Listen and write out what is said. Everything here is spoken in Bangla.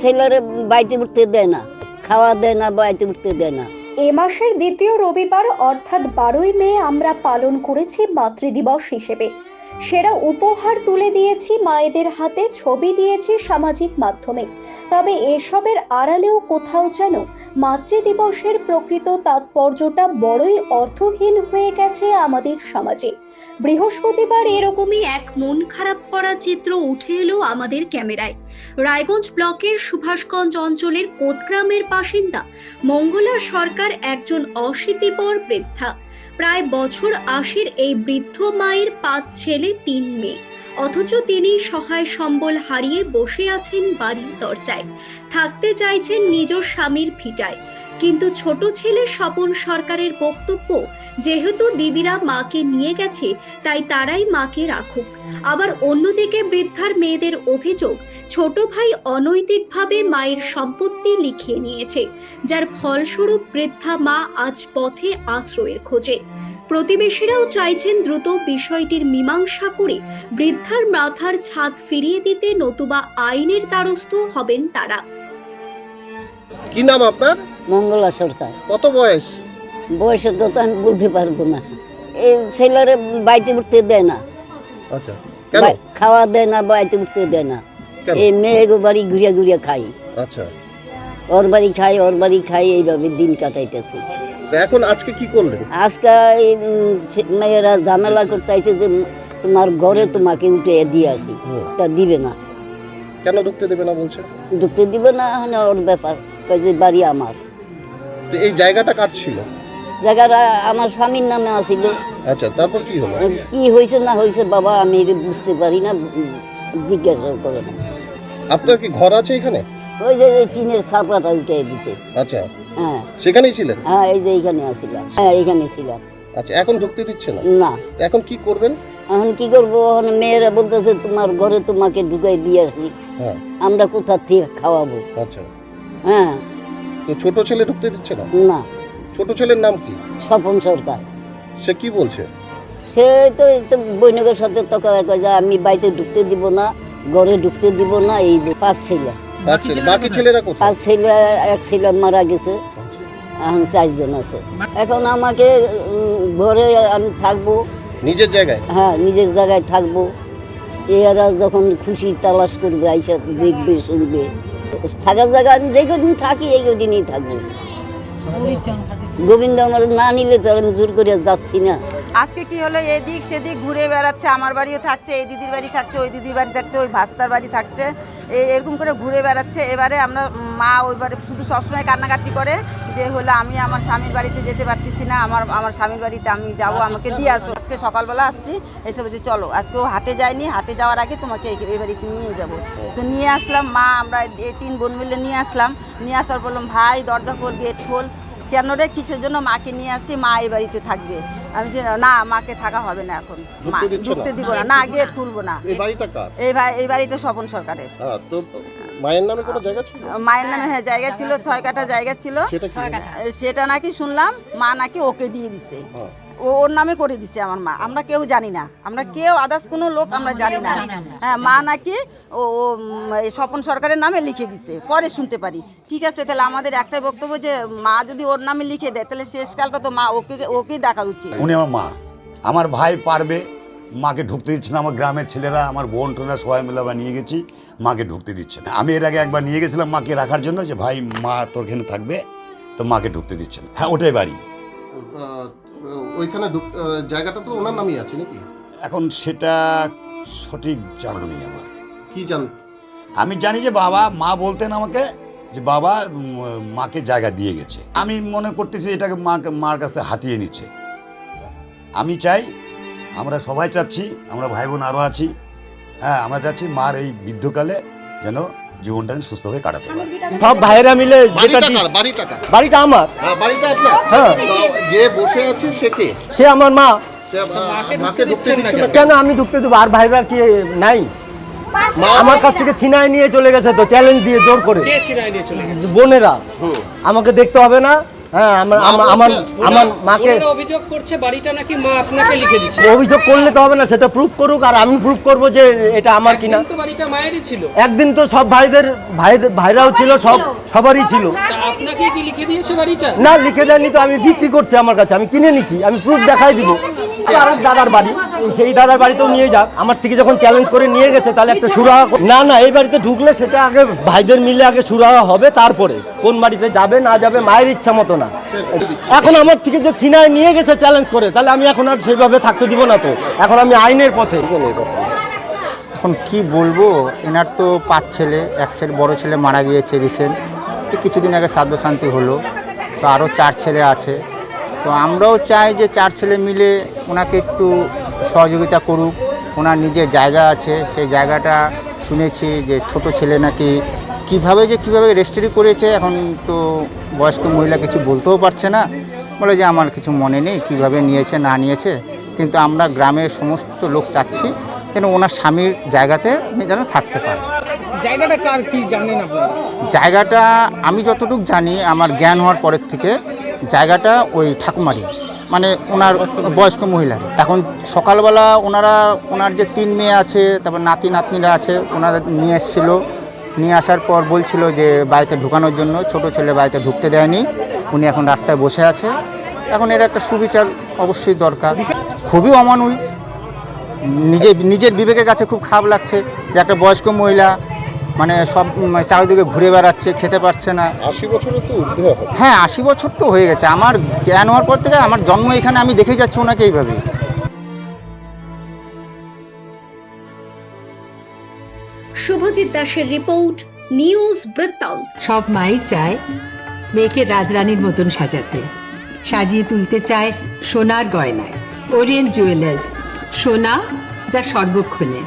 ছেলেরে বাড়িতে উঠতে দেয় না, খাওয়া দেয় না বাড়িতে উঠতে দেয় না। এ মাসের দ্বিতীয় রবিবার, অর্থাৎ বারোই মে, আমরা পালন করেছি মাতৃদিবস হিসেবে। সেরা উপহার তুলে দিয়েছি মায়েদের হাতে, ছবি দিয়েছি সামাজিক মাধ্যমে। তবে এসবের আড়ালেও কোথাও যেন মাতৃদিবসের প্রকৃত তাৎপর্যটা বড়ই অর্থহীন হয়ে গেছে আমাদের সমাজে। বৃহস্পতিবার এরকমই এক মন খারাপ করা চিত্র উঠে এলো আমাদের ক্যামেরায়। রায়গঞ্জ ব্লকের সুভাষগঞ্জ অঞ্চলের কোতগ্রামের বাসিন্দা মঙ্গলা সরকার একজন অশীতিপর বৃদ্ধা। প্রায় বছর আশির এই বৃদ্ধ মায়ের পাঁচ ছেলে, তিন মেয়ে। অথচ তিনি সহায় সম্বল হারিয়ে বসে আছেন বাড়ির দরজায়। থাকতে চাইছেন নিজ স্বামীর ভিটায়। কিন্তু ছোট ছেলে স্বপন সরকারের বক্তব্য, যেহেতু দিদিরা মাকে নিয়ে গেছে, তাই তারাই মাকে রাখুক। আবার অন্যদিকে বৃদ্ধার মেয়েদের অভিযোগ, ছোট ভাই অনৈতিকভাবে মায়ের সম্পত্তি লিখিয়ে নিয়েছে, যার ফলস্বরূপ বৃদ্ধা মা আজ পথে আশ্রয়ের খোঁজে। প্রতিবেশীরাও চাইছেন দ্রুত বিষয়টির মীমাংসা করে বৃদ্ধার মাথার ছাদ ফিরিয়ে দিতে নতুবা আইনের দ্বারস্থ হবেন তারা। কি নাম আপনার? মঙ্গলা সরকার। কত বয়স? বয়সের কথা আমি বলতে পারব না। এই ছেলেরে বাড়িতে উঠতে দেয় না। আচ্ছা কেন? খাওয়া দেয় না বাড়িতে উঠতে দেয় না। এই মেয়ে বাড়ি ঘুরিয়া ঘুরিয়া খাই আচ্ছা। ওর বাড়ি খাই ওর বাড়ি খাই এইভাবে দিন কাটাইতেছি। তো এখন আজকে কি করলেন? আজকে মেয়েরা ঝামেলা করতে আইছে যে তোমার ঘরে তোমাকে উঠে দিয়ে আসি। তা দিবে না। কেন ঢুকতে দেবে না বলছে? ঢুকতে দিবে না এখন ওর ব্যাপার। কয় যে বাড়ি আমার। তো এই জায়গাটা কার ছিল? জায়গাটা আমার স্বামীর নামে আসিল আচ্ছা তারপর কি হলো? কি হয়েছে না হয়েছে বাবা আমি এটা বুঝতে পারি না জিজ্ঞাসা করে না। আপনার কি ঘর আছে এখানে? ওই যে এই টিনের ছাপড়াটা উঠে দিছে। আচ্ছা। হ্যাঁ। সেখানেই ছিলেন? হ্যাঁ এই যে এইখানে আসিলাম হ্যাঁ এইখানে ছিলাম। আচ্ছা এখন ঢুকতে দিচ্ছে না? না। এখন কি করবেন? এখন কি করব? এখন মেয়েরা বলতেছে তোমার ঘরে তোমাকে ঢুকাই দিয়ে আসি। হ্যাঁ। আমরা কোথা থেকে খাওয়াবো? আচ্ছা। হ্যাঁ। তো ছোট ছেলে ঢুকতে দিচ্ছে না? না। ছোট ছেলের নাম কি? স্বপন সরকার। সে কি বলছে? সে তো তো বৈনকের সাথে কয় যে আমি বাড়িতে ঢুকতে দিব না ঘরে ঢুকতে দিব না এই যে পাঁচ ছেলে। বাকি ছেলেরা কোথায়? পাঁচ ছেলে এক ছেলে মারা গেছে। এখন চারজন আছে। এখন আমাকে ঘরে আমি থাকব। নিজের জায়গায়? হ্যাঁ নিজের জায়গায় থাকব। এরা যখন খুশি তালাশ করবে আইসা দেখবে শুনবে। থাকার জায়গা আমি যে কদিন থাকি এই কদিনই থাকব গোবিন্দ আমার না নিলে তো আমি জোর করে যাচ্ছি না। আজকে কি হলো? এদিক সেদিক ঘুরে বেড়াচ্ছে, আমার বাড়িও থাকছে, এই দিদির বাড়ি থাকছে, ওই দিদির বাড়ি থাকছে, ওই ভাস্তার বাড়ি থাকছে। এরকম করে ঘুরে বেড়াচ্ছে। এবারে আমরা মা ওইবারে শুধু সবসময় কান্নাকাটি করে যে হলো আমি আমার স্বামীর বাড়িতে যেতে পারতেছি না। আমার আমার স্বামীর বাড়িতে আমি যাব আমাকে দিয়ে আসো। আজকে সকালবেলা আসছি এসব যে চলো আজকে ও হাটে যায়নি। হাটে যাওয়ার আগে তোমাকে এই বাড়িতে নিয়ে যাব। তো নিয়ে আসলাম মা আমরা এই তিন বোন মিলে নিয়ে আসলাম। নিয়ে আসার বললাম ভাই দরজা খোল গেট খোল। কেন রে? কিসের জন্য মাকে নিয়ে আসি? মা এই বাড়িতে থাকবে। আমি না মাকে থাকা হবে না এখন। ঢুকতে? দিব না। না গেট খুলবো না। এই বাড়িটা কার? এই ভাই এই বাড়িটা স্বপন সরকারের। তো মায়ের নামে কোনো জায়গা ছিল? মায়ের নামে হ্যাঁ জায়গা ছিল ছয় কাটা জায়গা ছিল। সেটা নাকি শুনলাম মা নাকি ওকে দিয়ে দিছে। হ্যাঁ। ওর নামে করে দিছে আমার মা। আমরা কেউ জানি না। আমরা কেউ আদার্স কোনো লোক আমরা জানি না। হ্যাঁ মা নাকি ও ও, এই স্বপন সরকারের নামে লিখে দিছে। পরে শুনতে পারি। ঠিক আছে তাহলে আমাদের একটাই বক্তব্য যে মা যদি ওর নামে লিখে দেয় তাহলে শেষকালটা তো মা ওকে ওকেই দেখা উচিত। উনি আমার মা। আমার ভাই পারবে মাকে ঢুকতে দিচ্ছে না। আমার গ্রামের ছেলেরা আমার বোন টোনা সবাই মিলে আমরা নিয়ে গেছি মাকে ঢুকতে দিচ্ছে না। আমি এর আগে একবার নিয়ে গেছিলাম মাকে রাখার জন্য যে ভাই মা তোর এখানে থাকবে তো মাকে ঢুকতে দিচ্ছে না। হ্যাঁ ওটাই বাড়ি। ওইখানে জায়গাটা তো ওনার নামই আছে নাকি? এখন সেটা সঠিক জানা নেই আমার। কি জান আমি জানি যে বাবা মা বলতেন আমাকে যে বাবা মাকে জায়গা দিয়ে গেছে। আমি মনে করতেছি এটাকে মা মার কাছ থেকে হাতিয়ে নিচ্ছে। আমি চাই আমরা সবাই চাচ্ছি আমরা ভাই বোন আরও আছি হ্যাঁ আমরা চাচ্ছি মার এই বৃদ্ধকালে যেন জীবনটা সুস্থভাবে কাটাতে পারে। সব ভাইরা মিলে বাড়িটা বাড়িটা আমার। হ্যাঁ, বাড়িটা আপনার? হ্যাঁ। যে বসে আছে সে কে? সে আমার মা। কেন? আমি ঢুকতে দেবো। আর ভাইরা কি নাই? মা আমার কাছ থেকে ছিনাই নিয়ে চলে গেছে তো চ্যালেঞ্জ দিয়ে জোর করে। বোনেরা। আমাকে দেখতে হবে না। হ্যাঁ আমার আমার- আমার মাকে অভিযোগ করছে বাড়িটা নাকি মা আপনাকে লিখে দিচ্ছে অভিযোগ করলে তো হবে না সেটা প্রুফ করুক আর আমি প্রুফ করব যে এটা আমার কিনা। একদিন তো বাড়িটা মায়েরই ছিল। একদিন তো সব ভাইদের ভাইদের ভাইরাও ছিল সব সবারই ছিল। তা আপনাকে কি লিখে দিয়েছে বাড়িটা? না লিখে দেয়নি তো আমি বিক্রি করছি আমার কাছে আমি কিনে নিছি আমি প্রুফ দেখাই দিব। আর এক দাদার বাড়ি। সেই দাদার বাড়িতেও নিয়ে যাক। আমার থেকে যখন চ্যালেঞ্জ করে নিয়ে গেছে তাহলে একটা সুরাহা কর- না না এই বাড়িতে ঢুকলে সেটা আগে ভাইদের মিলে আগে সুরাহা হবে তারপরে কোন বাড়িতে যাবে না যাবে মায়ের ইচ্ছা মতো না। এখন আমার থেকে যে ছিনায় নিয়ে গেছে চ্যালেঞ্জ করে তাহলে আমি এখন আর সেইভাবে থাকতে দিব না তো। এখন আমি আইনের পথে এখন কি বলব এনার তো পাঁচ ছেলে এক ছেলে বড় ছেলে মারা গিয়েছে রিসেন্ট কিছুদিন আগে শ্রাদ্ধ শান্তি হলো। তো আরও চার ছেলে আছে। তো আমরাও চাই যে চার ছেলে মিলে ওনাকে একটু সহযোগিতা করুক ওনার নিজের জায়গা আছে সেই জায়গাটা শুনেছি যে ছোট ছেলে নাকি কীভাবে যে কীভাবে রেজিস্ট্রি করেছে এখন তো বয়স্ক মহিলা কিছু বলতেও পারছে না। বলে যে আমার কিছু মনে নেই কীভাবে নিয়েছে না নিয়েছে। কিন্তু আমরা গ্রামের সমস্ত লোক চাচ্ছি যেন ওনার স্বামীর জায়গাতে উনি যেন থাকতে পারে। জায়গাটা কার কি জানেন আপনারা জায়গাটা আমি যতটুকু জানি আমার জ্ঞান হওয়ার পরের থেকে জায়গাটা ওই ঠাকুমারি মানে ওনার বয়স্ক মহিলার। এখন সকালবেলা ওনারা, ওনার যে তিন মেয়ে আছে, তারপর নাতি নাতনিরা আছে, ওনারা নিয়ে এসেছিল। নিয়ে আসার পর বলছিল যে বাড়িতে ঢুকানোর জন্য, ছোট ছেলে বাড়িতে ঢুকতে দেয়নি। উনি এখন রাস্তায় বসে আছে। এখন এর একটা সুবিচার অবশ্যই দরকার। খুবই অমানুষ নিজে, নিজের বিবেকের কাছে খুব খারাপ লাগছে যে একটা বয়স্ক মহিলা মানে সব চারিদিকে ঘুরে বেড়াচ্ছে খেতে পারছে না। আশি বছরের তো হ্যাঁ আশি বছর তো হয়ে গেছে। আমার জ্ঞান হওয়ার পর থেকে আমার জন্ম এখানে আমি দেখে যাচ্ছি ওনাকে এইভাবে শুভজিৎ দাসের রিপোর্ট নিউজ বৃত্তান্ত। সব মাই চায় মেয়েকে রাজরানীর মতন সাজাতে। সাজিয়ে তুলতে চায় সোনার গয়নায়। ওরিয়েন্ট জুয়েলার্স সোনা যা সর্বক্ষণের।